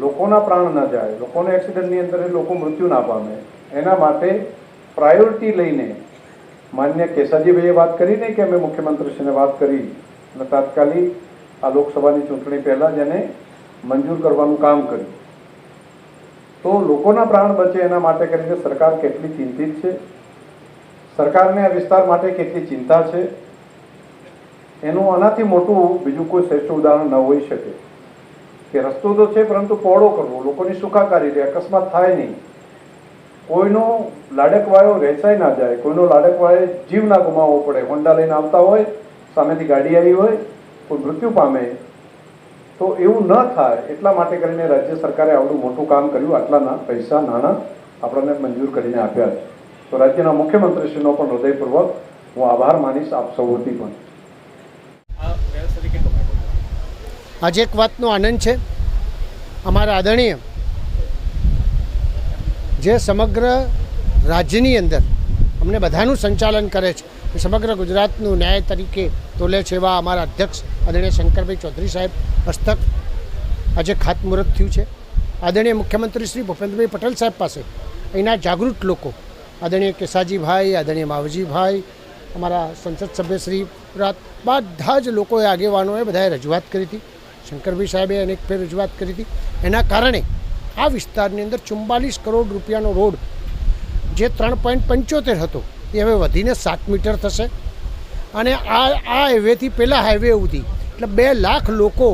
લોકોના પ્રાણ ન જાય, લોકોને એક્સિડન્ટની અંદર લોકો મૃત્યુ ના પામે. એના માટે પ્રાયોરિટી લઈને માન્ય કેસાજીભાઈએ વાત કરી નહીં કે અમે મુખ્યમંત્રીશ્રીને વાત કરી. અને તાત્કાલિક આ લોકસભાની ચૂંટણી પહેલાં જ એને મંજૂર કરવાનું કામ કર્યું. તો લોકોના પ્રાણ બચે એના માટે કરીને સરકાર કેટલી ચિંતિત છે? સરકારને આ વિસ્તાર માટે કેટલી ચિંતા છે? એનું આનાથી મોટું બીજું કોઈ શ્રેષ્ઠ ઉદાહરણ ન હોઈ શકે. કે રસ્તો તો છે, પરંતુ પહોળો કરવો. લોકોની સુખાકારી રહે, અકસ્માત થાય નહીં. કોઈનો લાડકવાયો વેચાઈ ના જાય, કોઈનો લાડકવાયે જીવ ના ગુમાવવો પડે. હોન્ડા લઈને આવતા હોય, સામેથી ગાડી આવી હોય, કોઈ મૃત્યુ પામે, તો એવું ન થાય. એટલા માટે કરીને રાજ્ય સરકારે આવડું મોટું કામ કર્યું. આટલાના પૈસા નાણાં આપણને મંજૂર કરીને આપ્યા છે. તો રાજ્યના મુખ્યમંત્રીશ્રીનો પણ હૃદયપૂર્વક હું આભાર માનીશ આપ સૌથી પણ આ વ્યવસ્થા કેટલો ફાયદો આજે એક વાતનો આનંદ છે. અમારા આદરણીય જે સમગ્ર રાજ્યની અંદર અમને બધાનું સંચાલન કરે છે. સમગ્ર ગુજરાતનું ન્યાય તરીકે તોલે છે એવા અમારા અધ્યક્ષ આદરણીય શંકરભાઈ ચૌધરી સાહેબ હસ્તક આજે ખાતમુહૂર્ત થયું છે. આદરણીય મુખ્યમંત્રી શ્રી ભૂપેન્દ્રભાઈ પટેલ સાહેબ પાસે અહીંના જાગૃત લોકો, આદરણીય કેસાજીભાઈ, આદરણીય માવજીભાઈ, અમારા સંસદ સભ્ય શ્રી બધા જ લોકોએ આગેવાનોએ બધાએ રજૂઆત કરી હતી. શંકરભાઈ સાહેબે અનેક ફેર રજૂઆત કરી હતી. એના કારણે આ વિસ્તારની અંદર ચુમ્બાલીસ કરોડ રૂપિયાનો રોડ જે ત્રણ પોઈન્ટ પંચોતેર હતો, એ હવે વધીને સાત મીટર થશે. અને આ આ હાઈવેથી પહેલાં હાઈવે સુધી, એટલે બે લાખ લોકો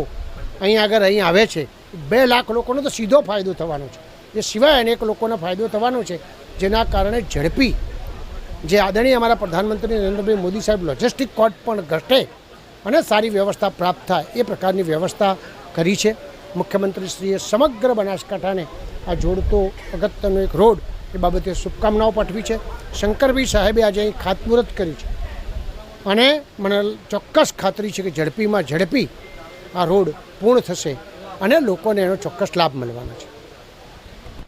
અહીં આગળ અહીં આવે છે. બે લાખ લોકોનો તો સીધો ફાયદો થવાનો છે. એ સિવાય અનેક લોકોનો ફાયદો થવાનો છે, જેના કારણે ઝડપી જે આદરણીય અમારા પ્રધાનમંત્રી નરેન્દ્રભાઈ મોદી સાહેબ લોજિસ્ટિક કોર્ટ પણ ઘટે અને સારી વ્યવસ્થા પ્રાપ્ત થાય એ પ્રકારની વ્યવસ્થા કરી છે. મુખ્યમંત્રીશ્રીએ સમગ્ર બનાસકાંઠાને આ જોડતો અગત્યનો એક રોડ એ બાબતે શુભકામનાઓ પાઠવી છે. શંકરભાઈ સાહેબે આજે અહીં ખાતમુહૂર્ત કર્યું છે. અને મને ચોક્કસ ખાતરી છે કે ઝડપીમાં ઝડપી આ રોડ પૂર્ણ થશે અને લોકોને એનો ચોક્કસ લાભ મળવાનો છે.